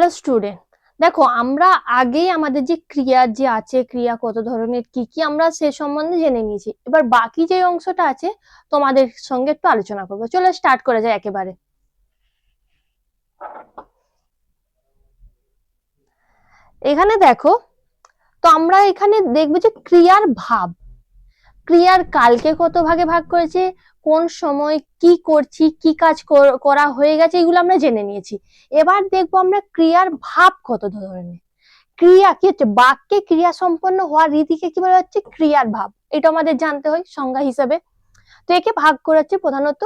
Hello student দেখো, আমরা আগেই আমাদের যে ক্রিয়া যে আছে, ক্রিয়া কত ধরনের, কি কি আমরা সে সম্বন্ধে জেনে নিয়েছি। এবার বাকি যে অংশটা আছে, তোমাদের সঙ্গে একটু আলোচনা করব। চলো স্টার্ট করা যায় একেবারে। এখানে দেখো, তো আমরা এখানে দেখব যে ক্রিয়ার ভাব। ক্রিয়ার কালকে কত ভাগে ভাগ করেছে? কোন সময় কি করছি, কি কাজ কর- হয়ে গেছে, এগুলো আমরা জেনে নিয়েছি। এবার দেখব আমরা ক্রিয়ার ভাব কত ধরনের। ক্রিয়া কি হচ্ছে? বাক্যে ক্রিয়া সম্পন্ন হওয়ার রীতিকে কি বলা হচ্ছে? ক্রিয়ার ভাব। এটা আমাদের জানতে হয় সংজ্ঞা হিসাবে। তো একে ভাগ করা হচ্ছে প্রধানত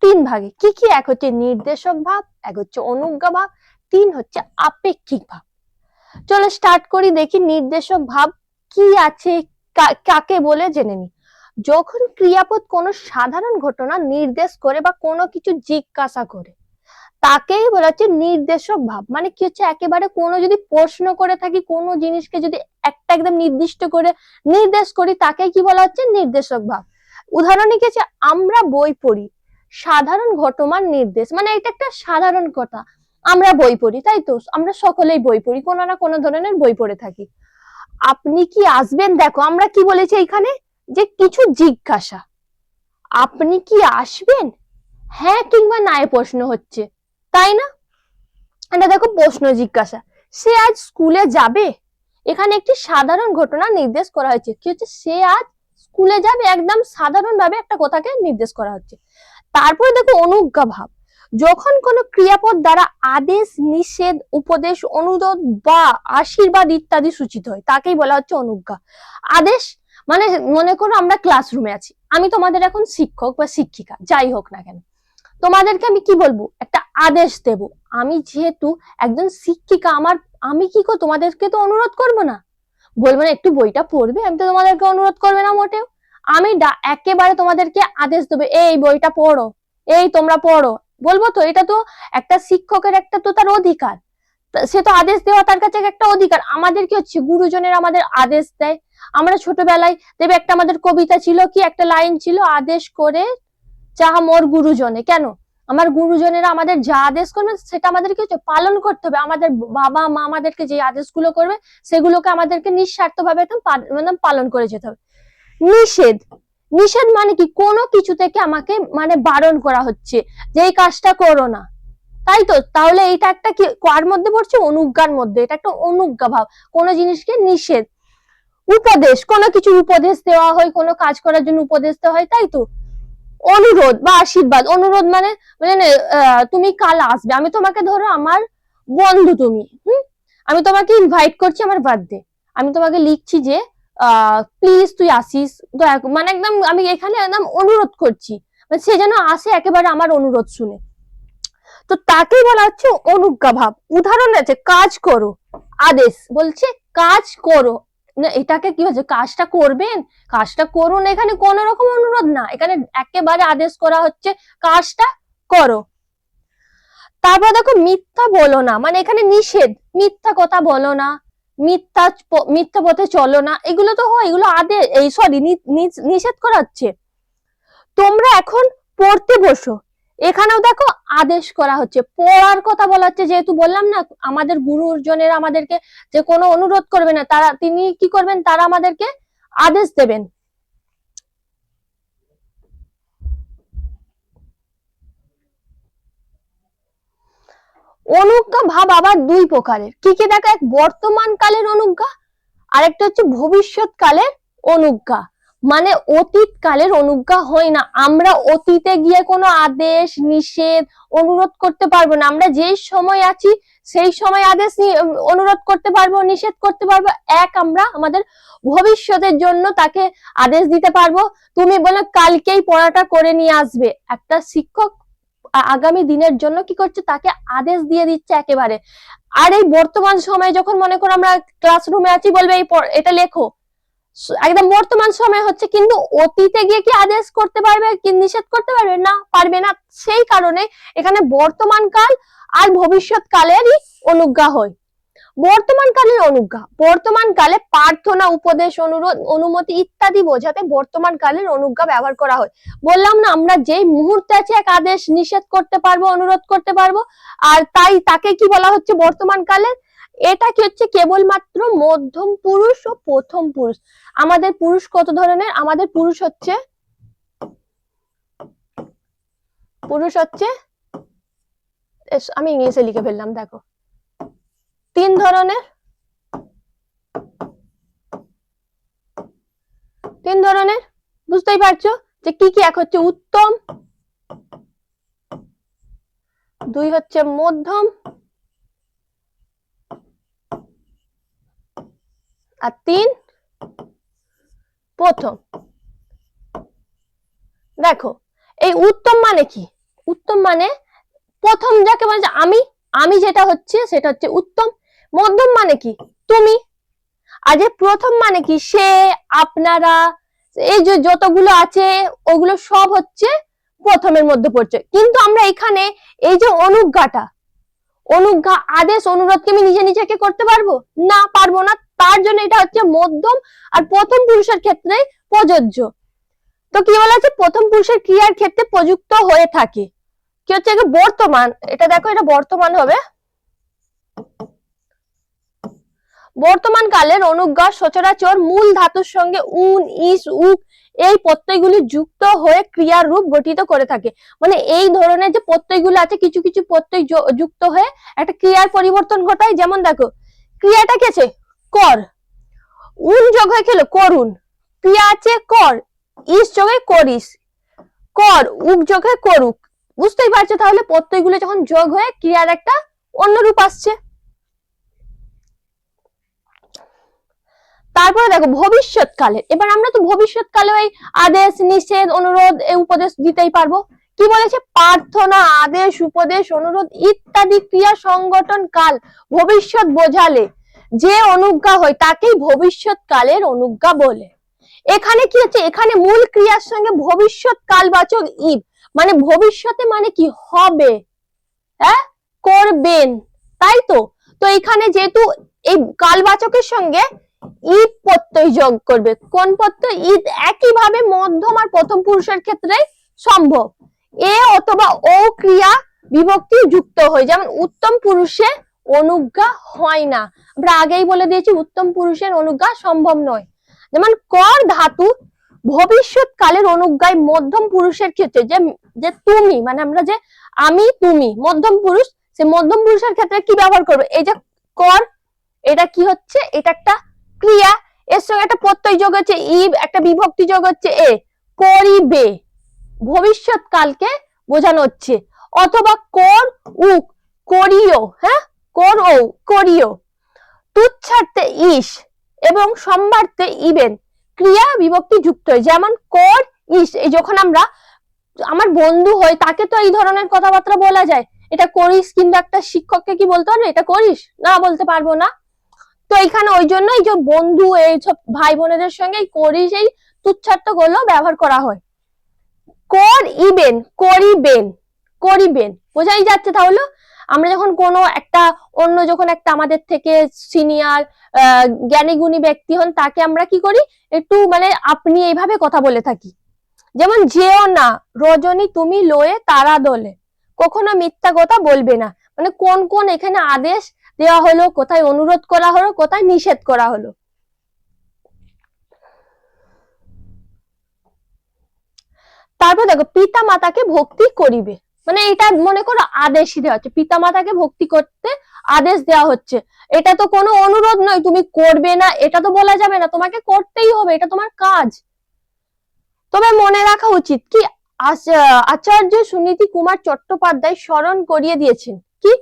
তিন ভাগে। কি কি? এক হচ্ছে নির্দেশক ভাব, এক হচ্ছে অনুজ্ঞা ভাব, তিন হচ্ছে আপেক্ষিক ভাব। চলো স্টার্ট করি, দেখি নির্দেশক ভাব কি আছে কাকে বলে জেনে নি। যখন ক্রিয়াপদ কোনো সাধারণ ঘটনা নির্দেশ করে বা কোনো কিছু জিজ্ঞাসা করে, তাকেই বলা হচ্ছে নির্দেশক ভাব। মানে কি হচ্ছে? একেবারে কোনো যদি প্রশ্ন করে থাকি, কোনো জিনিসকে যদি একটা একদম নির্দিষ্ট করে নির্দেশ করি তাকে কি বলা হচ্ছে? নির্দেশক ভাব। উদাহরণে আছে আমরা বই পড়ি, সাধারণ ঘটনার নির্দেশ। মানে এটা একটা সাধারণ কথা। আমরা বই পড়ি, তাই তো? আমরা সকলেই বই পড়ি, কোনো না কোনো ধরনের বই পড়ে থাকি। আপনি কি আসবেন? দেখো, আমরা কি বলেছি এখানে? যে কিছু জিজ্ঞাসা। আপনি কি আসবেন? হ্যাঁ কিংবা না প্রশ্ন হচ্ছে। তাই না? এটা দেখো, প্রশ্ন জিজ্ঞাসা। সে আজ স্কুলে যাবে? এখানে একটি সাধারণ ঘটনা নির্দেশ করা হয়েছে। কি হচ্ছে? সে আজ স্কুলে যাবে, একদম সাধারণ ভাবে একটা কথাকে নির্দেশ করা হচ্ছে। তারপরে দেখো অনুজ্ঞা ভাব যখন কোনো ক্রিয়াপদ দ্বারা আদেশ, নিষেধ, উপদেশ, অনুরোধ বা আশীর্বাদ ইত্যাদি সূচিত হয়, তাকেই বলা হচ্ছে অনুজ্ঞা। আদেশ মানে মনে করো আমরা ক্লাসরুমে আছি। আমি তোমাদের এখন শিক্ষক বা শিক্ষিকা, যাই হোক না কেন। তোমাদেরকে আমি কি বলব? একটা আদেশ দেব। আমি যেহেতু একজন শিক্ষিকা, আমার, আমি কি করব তোমাদেরকে তো অনুরোধ করব না? বলব না, একটু বইটা পড়বে, আমি তো তোমাদেরকে অনুরোধ করবে না মোটেও। আমি একেবারে তোমাদেরকে আদেশ দেবো, এই বইটা পড়ো, এই তোমরা পড়ো বলব তো, এটা তো একটা শিক্ষকের একটা তো তার অধিকার। সে তো আদেশ দেওয়া তার কাছে একটা অধিকার। আমাদের কি হচ্ছে? গুরুজনের আমাদের আদেশ দেয়। আমরা ছোটবেলায় দেবে একটা আমাদের কবিতা ছিল কি? একটা লাইন ছিল, আদেশ করে যাহা মোর গুরুজনে। কেন? আমার গুরুজনেরা আমাদের যা আদেশ করবে, সেটা আমাদেরকে হচ্ছে পালন করতে হবে। আমাদের বাবা, মা আমাদেরকে যে আদেশগুলো করবে, সেগুলোকে আমাদেরকে নিঃস্বার্থ ভাবে একদম মানে পালন করে যেতে হবে। নিষেধ। নিষেধ মানে কি? কোনো কিছু থেকে আমাকে মানে বারণ করা হচ্ছে যে এই কাজটা করো না। তাই তো? তাহলে এটা একটা কি, কার মধ্যে পড়ছে? অনুজ্ঞার মধ্যে। এটা একটা অনুজ্ঞা ভাব। কোনো জিনিসকে নিষেধ। উপদেশ। কোনো কিছু উপদেশ দেওয়া হয়, কোনো কাজ করার জন্য উপদেশ দেওয়া হয়, তাই তো? অনুরোধ বা আশীর্বাদ। অনুরোধ মানে মানে তুমি কাল আসবে। আমি তোমাকে ধরো আমার বন্ধু তুমি, হুম? আমি তোমাকে ইনভাইট করছি আমার বার্থডে আমি তোমাকে লিখছি যে প্লিজ তুই আসিস। মানে একদম আমি এখানে একদম অনুরোধ করছি। মানে সে যেন আসে, একেবারে আমার অনুরোধ শুনে। তো তাকেই বলা হচ্ছে অনুজ্ঞা ভাব। উদাহরণ আছে, কাজ করো। আদেশ, বলছে কাজ করো। না, এটাকে কি হচ্ছে কাজটা করবেন? কাজটা করুন এখানে কোন রকম অনুরোধ না। এখানে একেবারে আদেশ করা হচ্ছে, কাজটা করো। তারপর দেখো মিথ্যা বলো না। মানে এখানে নিষেধ। মিথ্যা কথা বলো না। মিথ্যা মিথ্যা পথে চলো না। এগুলো তো হয়, এগুলো আদে, এই সরি নিষেধ করাচ্ছে। তোমরা এখন পড়তে বসো। এখানেও দেখো আদেশ করা হচ্ছে। পড়ার কথা বলা হচ্ছে, যেহেতু বললাম না, আমাদের গুরুজনের আমাদেরকে যে কোনো অনুরোধ করবে না, তারা, তিনি কি করবেন, তারা আমাদেরকে আদেশ দেবেন। অনুজ্ঞা ভাব আবার দুই প্রকারের। কি কি দেখা এক বর্তমান কালের অনুজ্ঞা, আরেকটা হচ্ছে ভবিষ্যৎ কালের অনুজ্ঞা। মানে অতীত কালের অনুজ্ঞা হয় না। আমরা অতীতে গিয়ে কোনো আদেশ, নিষেধ, অনুরোধ করতে পারব না। আমরা যেই সময় আছি, সেই সময় আদেশ অনুরোধ করতে পারব, নিষেধ করতে পারব। এক আমরা আমাদের ভবিষ্যতের জন্য তাকে আদেশ দিতে পারব। তুমি বলে, কালকেই পড়াটা করে নিয়ে আসবে। একটা শিক্ষক আগামী দিনের জন্য কি করছে? তাকে আদেশ দিয়ে দিচ্ছে একেবারে। আর এই বর্তমান সময়ে যখন মনে করো আমরা ক্লাসরুমে আছি বলবে, এই এটা লেখো। একদম বর্তমান সময় হচ্ছে, কিন্তু অতীতে গিয়ে কি আদেশ করতে পারবে, কি নিষেধ করতে পারবে? না পারবে না। সেই কারণে এখানে বর্তমান কাল আর ভবিষ্যৎ কালেরই অনুজ্ঞা হয়। বর্তমান কালের অনুজ্ঞা বর্তমান কালে প্রার্থনা, উপদেশ, অনুরোধ, অনুমতি ইত্যাদি বোঝাতে বর্তমান কালের অনুজ্ঞা ব্যবহার করা হয়। বললাম না, আমরা যেই মুহূর্তে আছে এক আদেশ নিষেধ করতে পারব, অনুরোধ করতে পারব, আর তাই তাকে কি বলা হচ্ছে বর্তমান কালের এটা কি হচ্ছে কেবলমাত্র মধ্যম পুরুষ ও প্রথম পুরুষ? আমাদের পুরুষ কত ধরনের? আমাদের পুরুষ হচ্ছে পুরুষ হচ্ছে আমি ইংলিশে লিখে ফেললাম, দেখো। তিন ধরনের? তিন ধরনের? বুঝতেই পারছ যে কি কি? এক হচ্ছে উত্তম, দুই হচ্ছে মধ্যম, আর তিন প্রথম। দেখো, এই উত্তম মানে কি? উত্তম মানে প্রথম যাকে বলে আমি আমি যেটা হচ্ছে সেটা হচ্ছে উত্তম। মধ্যম মানে কি? তুমি। আর যে প্রথম মানে কি? সে, আপনারা, এই যে যতগুলো আছে, ওগুলো সব হচ্ছে প্রথমের মধ্যে পড়ছে। কিন্তু আমরা এখানে এই যে অনুজ্ঞাটা, অনুজ্ঞা, আদেশ, অনুরোধ অনুরোধকে আমি নিজে নিজেকে করতে পারব? না পারব না। তার জন্য এটা হচ্ছে মধ্যম আর প্রথম পুরুষের ক্ষেত্রে প্রযোজ্য। তো কি বলা আছে? প্রথম পুরুষের ক্রিয়ার ক্ষেত্রে প্রযুক্ত হয়ে থাকে। কি হচ্ছে? বর্তমান, এটা দেখো এটা বর্তমান হবে। বর্তমান কালের অনুজ্ঞা সচরাচর মূল ধাতুর সঙ্গে উন, ইস, উক এই প্রত্যয়গুলি যুক্ত হয়ে ক্রিয়ার রূপ গঠিত করে থাকে। মানে এই ধরনের যে প্রত্যয়গুলো আছে, কিছু কিছু প্রত্যয় যুক্ত হয়ে একটা ক্রিয়ার পরিবর্তন ঘটায়। যেমন দেখো, ক্রিয়াটা কি আছে? কর। উন যোগ হয়ে খেলো করুন। ক্রিয়া আছে কর, ইস যোগে করিস। কর, উক যোগ করুক। বুঝতেই পারছ তাহলে প্রত্যয়গুলো যখন যোগ হয়ে ক্রিয়ার একটা অন্য রূপ আসছে। তারপরে দেখো ভবিষ্যৎকালে এবার আমরা তো ভবিষ্যৎকালে ওই আদেশ, নিষেধ, অনুরোধ উপদেশ দিতেই পারব। কি বলেছে? প্রার্থনা, আদেশ, উপদেশ, অনুরোধ ইত্যাদি ক্রিয়া সংগঠন কাল ভবিষ্যৎ বোঝালে। যে অনুজ্ঞা হয় তাকেই ভবিষ্যৎকালের অনুজ্ঞা বলে। এখানে কি হচ্ছে? এখানে মূল ক্রিয়ার সঙ্গে ভবিষ্যৎ কালবাচক ইব। মানে ভবিষ্যতে মানে কি? হবে। হ্যাঁ? করবেন। তাই তো? তো এখানে যেহেতু এই কালবাচকের সঙ্গে ঈদ প্রত্যয় যোগ করবে। কোন প্রত্যয়? ঈদ একইভাবে মধ্যম আর প্রথম পুরুষের ক্ষেত্রে সম্ভব। এ অথবা ও ক্রিয়া বিভক্তি যুক্ত হয়। যেমন উত্তম পুরুষে অনুজ্ঞা হয় না। আমরা আগেই বলে দিয়েছি, উত্তম পুরুষের অনুজ্ঞা সম্ভব নয়। যেমন কর ধাতু ভবিষ্যৎ কালের অনুজ্ঞায় মধ্যম পুরুষের ক্ষেত্রে যে যে তুমি মানে আমরা যে আমি, তুমি, মধ্যম পুরুষ, সে মধ্যম পুরুষের ক্ষেত্রে কি ব্যবহার করবে? এই যে কর, এটা কি হচ্ছে? এটা একটা ক্রিয়া, এর সঙ্গে একটা প্রত্যয় যোগ হচ্ছে, ইব, একটা বিভক্তি যোগ হচ্ছে এ। করিবে ভবিষ্যৎ কালকে বোঝানো হচ্ছে। অথবা কর উক, করিও হ্যাঁ? কর ও, করিও। তুচ্ছার্থে ইস এবং সম্ভার্থে ইবেন। ক্রিয়া, বিভক্তি যুক্ত হয়। যেমন কর ইস, এই যখন আমরা আমার বন্ধু হয় তাকে তো এই ধরনের কথাবার্তা বলা যায়। এটা করিস কিন্তু একটা শিক্ষককে কি বলতে পারবে? এটা করিস? না, বলতে পারব না। তো এখানে ওই জন্য এই যে বন্ধু, এই সব ভাই বোনেদের সঙ্গে এই করিস এই তুচ্ছার্থগুলো ব্যবহার করা হয়। কর ইবেন করিবেন করিবেন। বোঝাই যাচ্ছে তাহলে? আমরা যখন কোনো একটা অন্য যখন একটা আমাদের থেকে সিনিয়র জ্ঞানী গুণী ব্যক্তি হন, তাকে আমরা কি করি? একটু মানে আপনি এইভাবে কথা বলে থাকি। যেমন যেও না, রজনী তুমি লয়ে তারা দলে। কখনো মিথ্যা কথা বলবে না। মানে কোন কোন এখানে আদেশ দেওয়া হলো, কোথায় অনুরোধ করা হলো, কোথায় নিষেধ করা হলো। তারপর দেখো পিতা মাতাকে ভক্তি করিবে। মানে এটা মনে করো আদেশই দেওয়া হচ্ছে। পিতা মাতাকে ভক্তি করতে আদেশ দেওয়া হচ্ছে। এটা তো কোনো অনুরোধ নয়, তুমি করবে না, এটা তো বলা যাবে না, তোমাকে করতেই হবে, এটা তোমার কাজ। তবে মনে রাখা উচিত কি, আচ- আচার্য সুনীতি কুমার চট্টোপাধ্যায় স্মরণ করিয়ে দিয়েছেন। কি?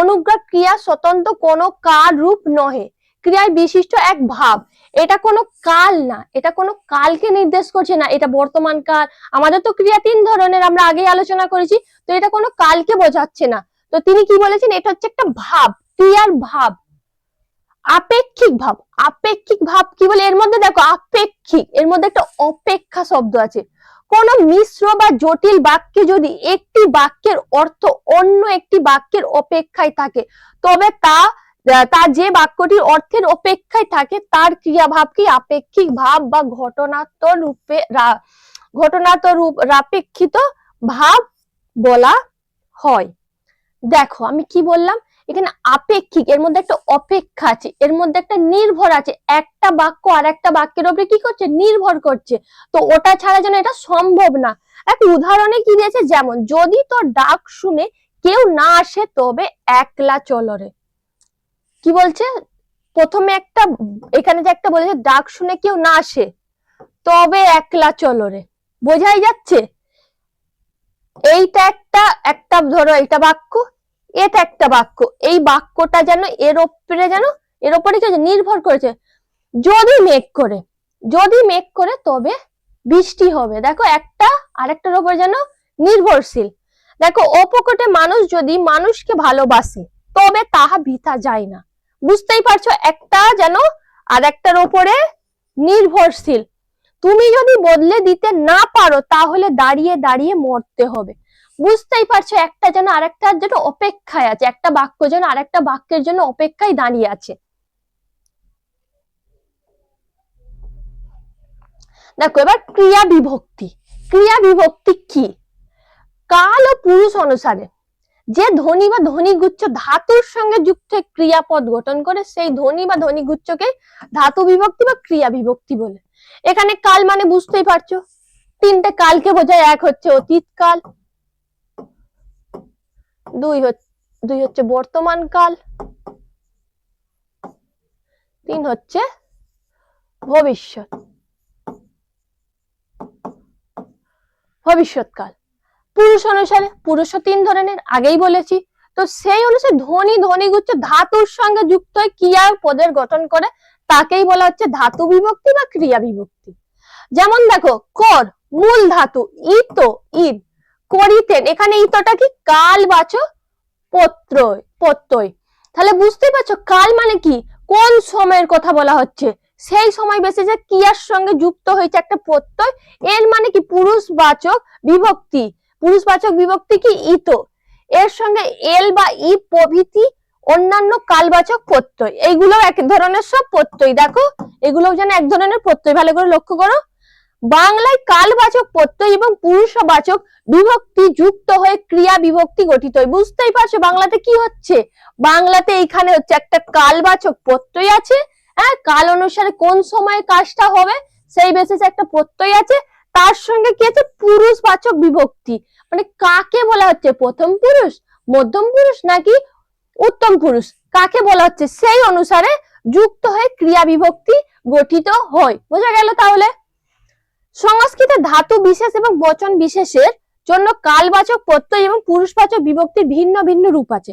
অনুজ্ঞা ক্রিয়া স্বতন্ত্র কোনো কার রূপ নহে। ক্রিয়ায় বিশিষ্ট এক ভাব। এটা কোনো কাল না, এটা কোনো কালকে নির্দেশ করছে না, এটা বর্তমান কাল। আমাদের তো ক্রিয়া তিন ধরনের, আমরা আগেই আলোচনা করেছি, তো এটা কোনো কালকে বোঝাচ্ছে না। তো তিনি কি বলেছেন? এটা হচ্ছে একটা ভাব, ক্রিয়ার ভাব। আপেক্ষিক ভাব। আপেক্ষিক ভাব কি বলে? এর মধ্যে দেখো, আপেক্ষিক, এর মধ্যে একটা অপেক্ষা শব্দ আছে। কোন মিশ্র বা জটিল বাক্যে যদি একটি বাক্যের অর্থ অন্য একটি বাক্যের অপেক্ষায় থাকে, তবে তা তার যে বাক্যটির অর্থের অপেক্ষায় থাকে, তার ক্রিয়াভাবকে আপেক্ষিক ভাব বা ঘটনাত্ম রূপে ঘটনাত্ম রূপ রাপেক্ষিত ভাব বলা হয়? দেখো, আমি কি বললাম? এখানে আপেক্ষিক, এর মধ্যে একটা অপেক্ষা আছে, এর মধ্যে একটা নির্ভর আছে। একটা বাক্য আর একটা বাক্যের উপরে কি করছে? নির্ভর করছে। তো ওটা ছাড়া যেন এটা সম্ভব না। এক উদাহরণে কি দিয়েছে? যেমন, যদি তোর ডাক শুনে কেউ না আসে, তবে একলা চলরে কি বলছে? প্রথমে একটা, এখানে যে একটা বলেছে, ডাক শুনে কেউ না আসে, তবে একলা চলরে বোঝাই যাচ্ছে? এইটা একটা একটা ধরো এটা বাক্য এটা একটা বাক্য। এই বাক্যটা যেন এর ওপরে যেন, এর ওপরে কি নির্ভর করেছে। যদি মেঘ করে, যদি মেঘ করে তবে বৃষ্টি হবে। দেখো, একটা, আরেকটার উপর যেন নির্ভরশীল। দেখো, অপকটে মানুষ যদি মানুষকে ভালোবাসে, তবে তাহা বৃথা যায় না। বুঝতেই পারছ? একটা যেন আর একটার উপরে নির্ভরশীল। তুমি যদি বদলে দিতে না পারো, তাহলে দাঁড়িয়ে দাঁড়িয়ে মরতে হবে। বুঝতেই পারছ, একটা যেন আরেকটার জন্য অপেক্ষায় আছে, একটা বাক্য যেন আরেকটা বাক্যের জন্য অপেক্ষায় দাঁড়িয়ে আছে। দেখো, এবার ক্রিয়া বিভক্তি। ক্রিয়া বিভক্তি কি? কাল ও পুরুষ অনুসারে যে ধ্বনি বা ধ্বনি গুচ্ছ ধাতুর সঙ্গে যুক্ত ক্রিয়াপদ গঠন করে, সেই ধ্বনি বা ধ্বনি গুচ্ছকে ধাতু বিভক্তি বা ক্রিয়া বিভক্তি বলে। এখানে কাল মানে বুঝতেই পারছ, তিনটে কালকে বোঝায়, এক হচ্ছে অতীত কাল দুই হচ্ছে দুই হচ্ছে বর্তমান কাল, তিন হচ্ছে ভবিষ্যৎ। ভবিষ্যৎকাল পুরুষ অনুসারে পুরুষও তিন ধরনের, আগেই বলেছি। তো সেই অনুসারে ধ্বনি ধ্বনি গুচ্ছ ধাতুর সঙ্গে যুক্ত হয়ে ক্রিয়া পদের গঠন করে, তাকেই বলা হচ্ছে ধাতু বিভক্তি বা ক্রিয়া বিভক্তি। যেমন দেখো, কর, মূল ধাতু, ইত ঈদ করিতেন। এখানে ইতটা কি? কালবাচক পত্রয় প্রত্যয় তাহলে বুঝতে পারছ, কাল মানে কি? কোন সময়ের কথা বলা হচ্ছে? সেই সময় বেশি যে ক্রিয়ার সঙ্গে যুক্ত হয়েছে একটা প্রত্যয়, এর মানে কি? পুরুষবাচক বিভক্তি। পুরুষবাচক বিভক্তি কি? ইত। এর সঙ্গে এল বা ই প্রভৃতি অন্যান্য কালবাচক প্রত্যয়। এইগুলো এক ধরনের সব প্রত্যয়। দেখো এগুলো যেন এক ধরনের প্রত্যয়। ভালো করে লক্ষ্য করো। বাংলায় কালবাচক প্রত্যয় এবং পুরুষবাচক বিভক্তি যুক্ত হয়ে ক্রিয়া বিভক্তি গঠিত হয়। বুঝতেই পারছ বাংলাতে কি হচ্ছে? বাংলাতে এইখানে হচ্ছে একটা কালবাচক প্রত্যয় আছে। হ্যাঁ কাল অনুসারে কোন সময়ে কাজটা হবে, সেই বেসিসে একটা প্রত্যয় আছে। তার সঙ্গে কি আছে? পুরুষবাচক বিভক্তি। মানে কাকে বলা হচ্ছে? প্রথম পুরুষ, মধ্যম পুরুষ নাকি উত্তম পুরুষ? কাকে বলা হচ্ছে? সেই অনুসারে যুক্ত হয়ে ক্রিয়া বিভক্তি গঠিত হয়। বোঝা গেল তাহলে? সংস্কৃতে ধাতু বিশেষ এবং বচন বিশেষের জন্য কালবাচক প্রত্যয় এবং পুরুষবাচক বিভক্তির ভিন্ন ভিন্ন রূপ আছে।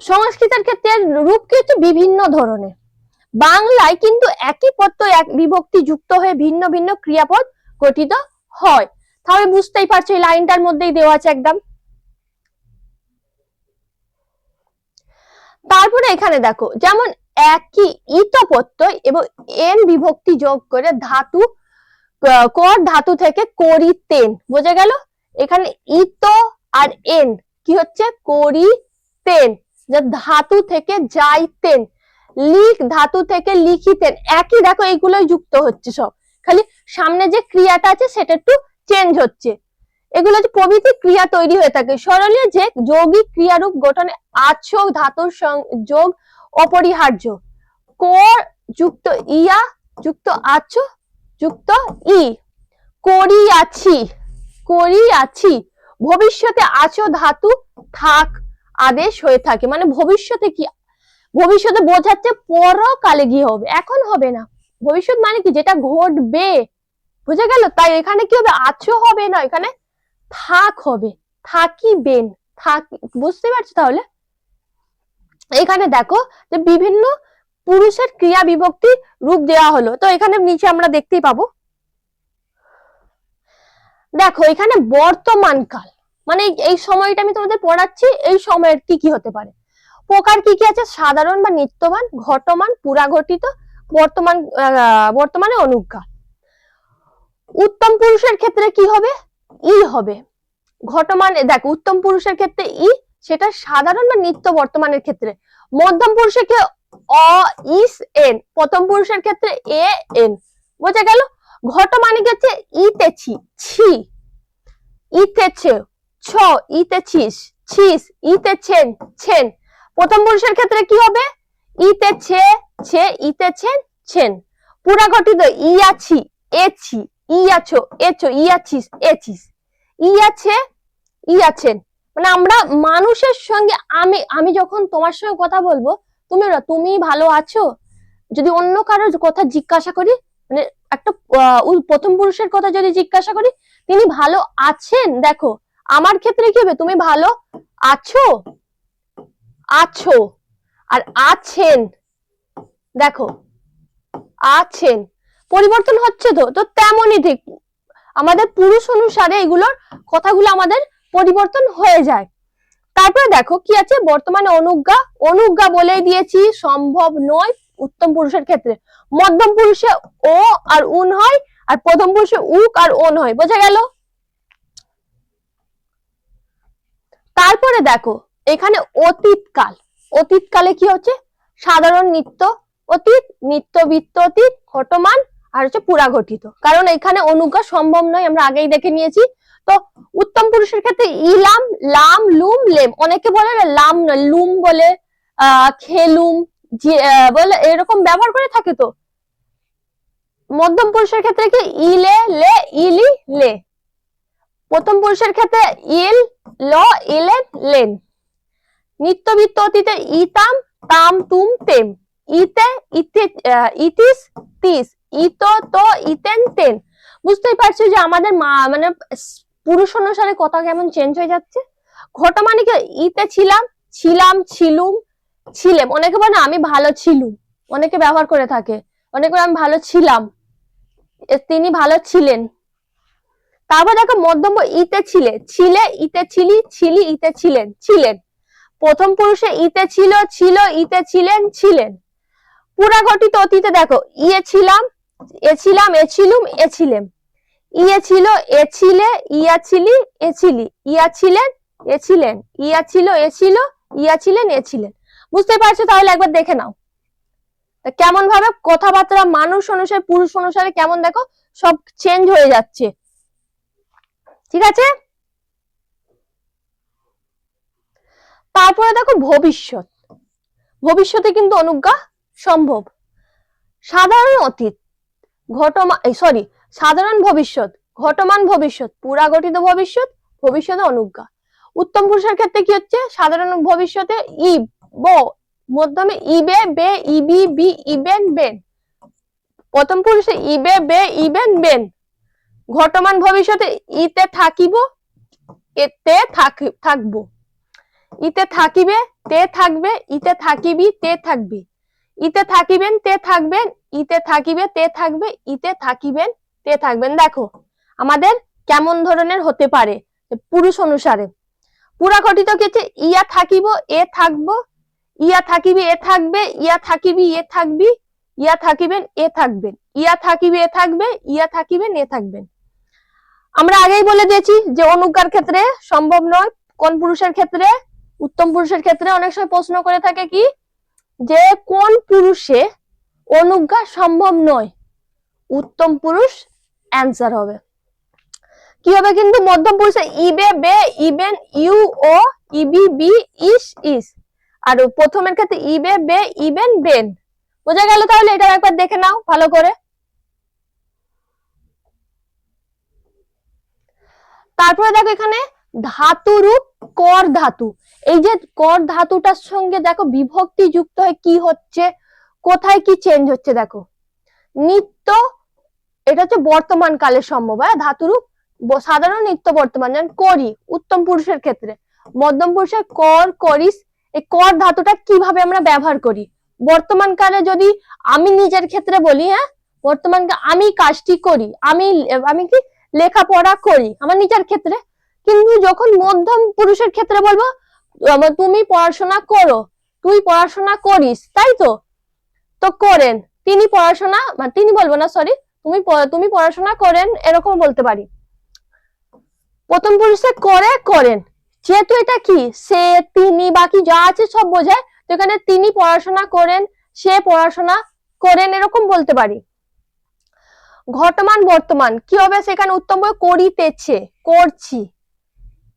সংস্কৃতের ক্ষেত্রে রূপ কি হচ্ছে বিভিন্ন ধরনের। বাংলায় কিন্তু একই প্রত্যয়, এক বিভক্তি যুক্ত হয়ে ভিন্ন ভিন্ন ক্রিয়াপদ গঠিত হয়। তাহলে বুঝতেই পারছ, এই লাইনটার মধ্যেই দেওয়া আছে একদম। তারপরে এখানে দেখো, যেমন একই ইত প্রত্যয় এবং এন বিভক্তি যোগ করে ধাতু কর ধাতু থেকে করিতেন। বোঝা গেল? এখানে ইতো আর এন, কি হচ্ছে? করিতেন। যে ধাতু থেকে যাইতেন, লিখ ধাতু থেকে লিখিতেন। একই, দেখো, এইগুলোই যুক্ত হচ্ছে সব। খালি সামনে যে ক্রিয়াটা আছে, সেটা একটু চেঞ্জ হচ্ছে। এগুলো যে প্রভৃতি ক্রিয়া তৈরি হয়ে থাকে। সরলীয় যে যৌগিক ক্রিয়ারূপ গঠনে আচ্ছক ধাতুর যোগ অপরিহার্য। কর যুক্ত ইয়া, যুক্ত আচ্ছ যুক্ত ই। করিয়াছি করিয়াছি। ভবিষ্যতে আছো ধাতু, থাক, আদেশ হয়ে থাকে। মানে ভবিষ্যতে কি? ভবিষ্যতে বোঝাচ্ছে পরকালে গিয়ে হবে, এখন হবে না। ভবিষ্যৎ মানে কি? যেটা ঘটবে। বুঝে গেল? তাই এখানে কি হবে? আছো হবে না, এখানে থাক হবে। থাকিবেন। থাক, বুঝতে পারছ তাহলে? এখানে দেখো যে বিভিন্ন পুরুষের ক্রিয়া বিভক্তি রূপ দেওয়া হলো। তো এখানে নিচে আমরা দেখতেই পাবো। দেখো, এখানে বর্তমান কাল। মানে এই- সময়টা আমি তোমাদের পড়াচ্ছি, এই সময়ের কি কি হতে পারে? প্রকার কি কি আছে? সাধারণ বা নিত্যমান ঘটমান, পুরাঘটিত, বর্তমান বর্তমানে অনুজ্ঞা উত্তম পুরুষের ক্ষেত্রে কি হবে? ই হবে। ঘটমান দেখ, উত্তম পুরুষের ক্ষেত্রে ই, সেটা সাধারণ বা নিত্য বর্তমানের ক্ষেত্রে। মধ্যম পুরুষের অ, ইস, এন। প্রথম পুরুষের ক্ষেত্রে এ, এন। বোঝা গেল? ঘট মানে কি হচ্ছে? ইতে ছি। ছি ইতে ছে ছ ইতে ছিস ছিস ইতে ছেন। প্রথম পুরুষের ক্ষেত্রে কি হবে? ইতে ছে ছে ইতে ছেন। পুরা গঠিত ইয়াছি, এছি, ইয়াছো, এছো, ইয়াছিস, এছিস। ইয়াছে, ইয়াছেন। মানে আমরা মানুষের সঙ্গে আমি আমি যখন তোমার সঙ্গে কথা বলব তুমি না, তুমি ভালো আছো? যদি অন্য কারোর কথা জিজ্ঞাসা করি মানে একটা প্রথম পুরুষের কথা যদি জিজ্ঞাসা করি তিনি ভালো আছেন? দেখো আমার ক্ষেত্রে কি হবে? তুমি ভালো আছো? আছো। আর আছেন। দেখো আছেন। পরিবর্তন হচ্ছে তো তো তেমনই ঠিক। আমাদের পুরুষ অনুসারে এগুলোর কথাগুলো আমাদের পরিবর্তন হয়ে যায়। তারপরে দেখো কি আছে? বর্তমানে অনুজ্ঞা অনুজ্ঞা বলে দিয়েছি, সম্ভব নয় উত্তম পুরুষের ক্ষেত্রে। মধ্যম পুরুষে ও আর উন হয়, আর প্রথম পুরুষে উক আর ওন হয়। বোঝা গেল? তারপরে দেখো, এখানে অতীতকাল। অতীতকালে কি হচ্ছে? সাধারণ নিত্য অতীত, নিত্য বৃত্ত অতীত, ঘটমান, আর হচ্ছে পুরা গঠিত কারণ এখানে অনুজ্ঞা সম্ভব নয়, আমরা আগেই দেখে নিয়েছি। তো উত্তম পুরুষের ক্ষেত্রে ইলাম, লাম, লুম, লেম। অনেকে বলে লাম লুম বলে, আহ, খেলুম বলে এরকম ব্যবহার করে থাকে তো। মধ্যম পুরুষের ক্ষেত্রে কি ইলে, লে, ইলি, লে? প্রথম পুরুষের ক্ষেত্রে ইল, ল ইলেন লেন। নিত্যবিত্ত অতীতে ইতাম, তাম, তুম, তেম। ইতে ইতে ইতিস, তিস। ইতো, তো, ইতেন, তেন। বুঝতেই পারছ যে আমাদের মানে পুরুষ অনুসারে কথা কেমন চেঞ্জ হয়ে যাচ্ছে? ঘটা মানে কি ইতে ছিলাম ছিলাম, ছিলুম, ছিলেম। অনেকে বলে, আমি ভালো ছিলুম। অনেকে ব্যবহার করে থাকে। অনেকে আমি ভালো ছিলাম। তিনি ভালো ছিলেন। তারপর দেখো, মধ্যম ইতে ছিলে। ছিলে, ইতে ছিলি ছিলি, ইতে ছিলেন ছিলেন। প্রথম পুরুষে ইতে ছিল ছিল, ইতে ছিলেন ছিলেন। পুরা ঘটিত অতীতে দেখো ইয়ে ছিলাম, এ ছিলাম, এ ছিলুম, এ ছিলেম ইয়ে ছিল এ ছিলে, ইয়া ছিলি, এ ছিলি, ইয়া ছিলেন, এ ছিলেন, ইয়া ছিল, এ ছিল, ইয়া ছিলেন, এ ছিলেন। বুঝতে পারছ? তাহলে একবার দেখে নাও। কেমন ভাবে কথাবার্তা মানুষ অনুসারে, পুরুষ অনুসারে কেমন দেখো? সব চেঞ্জ হয়ে যাচ্ছে। ঠিক আছে? তারপরে দেখো ভবিষ্যৎ। ভবিষ্যতে কিন্তু অনুজ্ঞা সম্ভব। সাধারণ অতীত ঘটমান সরি সাধারণ ভবিষ্যৎ, ঘটমান ভবিষ্যৎ পুরা গঠিত ভবিষ্যৎ ভবিষ্যতে অনুজ্ঞা। উত্তম পুরুষের ক্ষেত্রে কি হচ্ছে? সাধারণ ভবিষ্যতে ই ব, মধ্যমে ইবে, বে, ইবি, বি, ইবেন, বেন। প্রথম পুরুষে ইবে, বে, ইবেন, বেন। ঘটমান ভবিষ্যতে ইতে থাকিব, এতে থাকি- থাকব। ইতে থাকিবে, তে থাকবে, ইতে থাকিবি, তে থাকবি। ইতে থাকিবেন, তে থাকবেন, ইতে থাকিবে, তে থাকবে, ইতে থাকিবেন তে থাকবেন। দেখো, আমাদের কেমন ধরনের হতে পারে পুরুষ অনুসারে। পুরা গঠিত কি হচ্ছে ইয়া থাকিব, এ থাকব, ইয়া থাকিবি, এ থাকবে, ইয়া থাকিবি, এ থাকবি, ইয়া থাকিবেন, এ থাকবেন। ইয়া থাকিবে, এ থাকবে, ইয়া থাকিবেন, এ থাকবেন। আমরা আগেই বলে দিয়েছি যে অনুজ্ঞার ক্ষেত্রে সম্ভব নয়। কোন পুরুষের ক্ষেত্রে? উত্তম পুরুষের ক্ষেত্রে অনেক সময় প্রশ্ন করে থাকে কি? যে কোন পুরুষে অনুজ্ঞা সম্ভব নয়? উত্তম পুরুষ অ্যান্সার হবে। কি হবে কিন্তু? মধ্যম পুরুষে ইবে বে ইবেন ইউ ও ইবি বি ইস ইস আর প্রথমের ক্ষেত্রে ইবে বে ইবেন বেন বোঝা গেল তাহলে? এটা একবার দেখে নাও, ভালো করে। তারপরে দেখো এখানে, ধাতু রূপ, কর ধাতু। এই যে কর ধাতুটার সঙ্গে দেখো বিভক্তি যুক্ত হয়ে কি হচ্ছে? কোথায় কি চেঞ্জ হচ্ছে দেখো? নিত্য এটা হচ্ছে বর্তমান কালের সম্ভব হ্যাঁ? ধাতুরূপ সাধারণ নিত্য বর্তমান, যেমন করি, উত্তম পুরুষের ক্ষেত্রে। মধ্যম পুরুষের কর, করিস, এই কর ধাতুটা কীভাবে আমরা ব্যবহার করি? বর্তমান কালে যদি আমি নিজের ক্ষেত্রে বলি হ্যাঁ? বর্তমান আমি কাজটি করি, আমি আমি কি লেখাপড়া করি, আমার নিজের ক্ষেত্রে। কিন্তু যখন মধ্যম পুরুষের ক্ষেত্রে বলব তুমি পড়াশোনা করো, তুই পড়াশোনা করিস, তাই তো? তো করেন। তিনি পড়াশোনা মানে তিনি বলব না সরি তুমি তুমি পড়াশোনা করেন, এরকম বলতে পারি। প্রথম পুরুষে করে, করেন। যেহেতু এটা কি? সে, তিনি বাকি যা আছে সব বোঝায়, তো এখানে তিনি পড়াশোনা করেন, সে পড়াশোনা করেন, এরকম বলতে পারি। ঘটমান, বর্তমান কি হবে সেখানে উত্তম করিতেছে, করছি।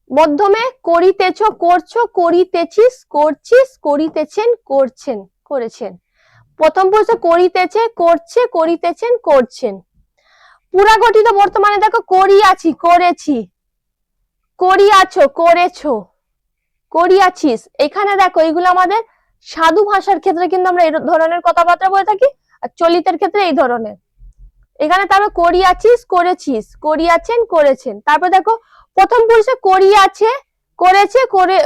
মধ্যমে করিতেছ, করছ, করিতেছিস, করছিস, করিতেছেন, করছেন, করেছেন। প্রথম পুরুষে করিতেছে, করছে, করিতেছেন, করছেন। পুরা গঠিত বর্তমানে দেখো, করিয়াছি, করেছি। করিয়াছো, করেছ। করিয়াছিস। এখানে দেখো এইগুলো আমাদের সাধু ভাষার ক্ষেত্রে কিন্তু আমরা এই ধরনের কথাবার্তা বলে থাকি, আর চলিতের ক্ষেত্রে এই ধরনের। এখানে তারপর করিয়াছিস, করেছিস। করিয়াছেন, করেছেন। তারপর দেখো, প্রথম পুরুষে করিয়াছে, করেছে, করে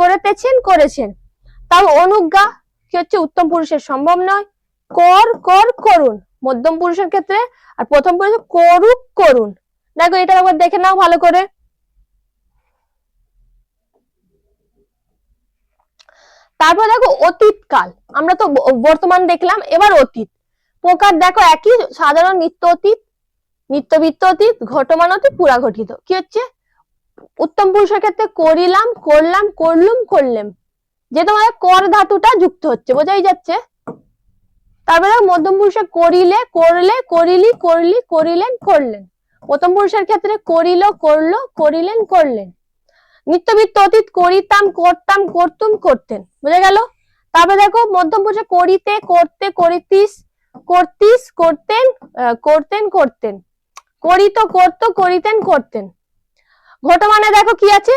করেতেছেন, করেছেন। তার অনুজ্ঞা কি হচ্ছে? উত্তম পুরুষের সম্ভব নয়। কর কর, করুন। মধ্যম পুরুষের ক্ষেত্রে আর প্রথম পুরুষ করুক, করুন। দেখো, এটা একবার দেখে নাও ভালো করে। তারপর দেখো অতীতকাল আমরা তো বর্তমান দেখলাম, এবার অতীত। প্রকার দেখো, একই সাধারণ নিত্য অতীত নিত্যবৃত্ত অতীত, ঘটমান অতীত পুরা ঘটিত কি হচ্ছে? উত্তম পুরুষের ক্ষেত্রে করিলাম, করলাম, করলুম, করলেম। যে তোমাদের কর ধাতুটা যুক্ত হচ্ছে, বোঝাই যাচ্ছে? তারপরে মধ্যম পুরুষে করিলে, করলে, করিলি, করলি, করিলেন, করলেন। প্রথম পুরুষের ক্ষেত্রে করিল, করল, করিলেন, করলেন। নিত্যবৃত্ত অতীত করিতাম, করতাম, করতুম, করতেন। বুঝে গেল? তারপরে দেখো, মধ্যম পুরুষে করিতে, করতে, করিতিস, করতিস, করতেন করতেন করতেন। করিত, করতো, করিতেন, করতেন। ঘটমানে দেখো কি আছে?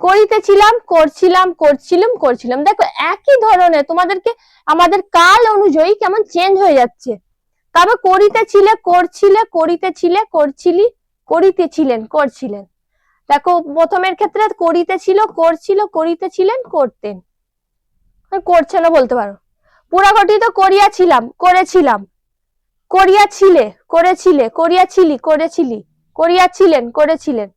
করিতেছিলাম করছিলাম করছিলাম করছিলাম। দেখো, একই ধরনের তোমাদেরকে আমাদের কাল অনুযায়ী কেমন চেঞ্জ হয়ে যাচ্ছে। তবে করিতেছিলে করছিলে করিতেছিলে করছিলি করিতেছিলেন করছিলেন। দেখো, প্রথমের ক্ষেত্রে করিতেছিল করছিল করিতেছিলেন করতেন। আর করছেনও বলতে পারো। পুরা গঠিত করিয়াছিলাম, করেছিলাম। করিয়াছিলে, করেছিলে, করিয়াছিলি, করেছিলি, করিয়াছিলেন, করেছিলেন।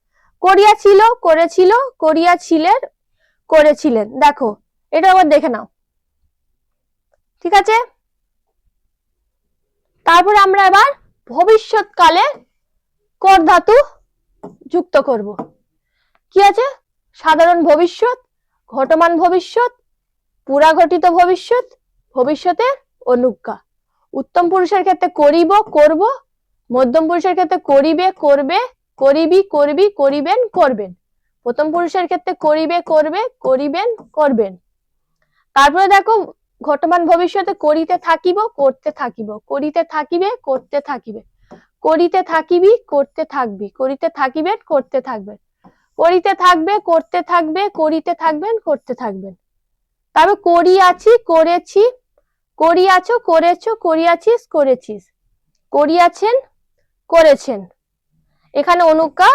করিয়াছিল, করেছিল, করিয়াছিলেন, করেছিলেন। দেখো, এটা আবার দেখে নাও। ঠিক আছে? তারপর আমরা এবার ভবিষ্যৎকালে কর ধাতু যুক্ত করব। কি আছে? সাধারণ ভবিষ্যৎ, ঘটমান ভবিষ্যৎ পুরা ঘটিত ভবিষ্যৎ, ভবিষ্যতের অনুজ্ঞা। উত্তম পুরুষের ক্ষেত্রে করিব, করব, মধ্যম পুরুষের ক্ষেত্রে করিবে, করবে করিবি, করবি, করিবেন, করবেন। প্রথম পুরুষের ক্ষেত্রে করিবে, করবে, করিবেন, করবেন। তারপরে দেখো, ঘটমান ভবিষ্যতে করিতে থাকিব, করতে থাকিব। করিতে থাকিবে, করতে থাকিবে। করিতে থাকিবি, করতে থাকবি। করিতে থাকিবেন, করতে থাকবেন। করিতে থাকবে, করতে থাকবে, করিতে থাকবেন, করতে থাকবেন। তারপর করিয়াছি, করেছি। করিয়াছো, করেছ, করিয়াছিস, করেছিস। করিয়াছেন, করেছেন। এখানে অনুজ্ঞা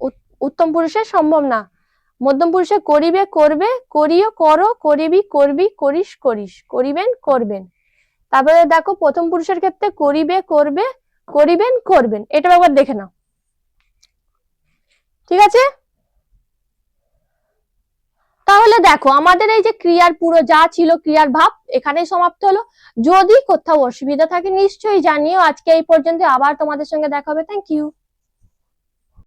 উত- উত্তম পুরুষের সম্ভব না। মধ্যম পুরুষে করিবে, করবে, করিও, করো, করিবি, করবি, করিস করিস, করিবেন, করবেন। তারপরে দেখো, প্রথম পুরুষের ক্ষেত্রে করিবে, করবে, করিবেন, করবেন। এটা একবার দেখে নাও। ঠিক আছে? তাহলে দেখো, আমাদের এই যে ক্রিয়ার পুরো যা ছিল ক্রিয়ার ভাব, এখানেই সমাপ্ত হলো। যদি কোথাও অসুবিধা থাকে, নিশ্চয়ই জানিও। আজকে এই পর্যন্ত আবার তোমাদের সঙ্গে দেখা হবে। Thank you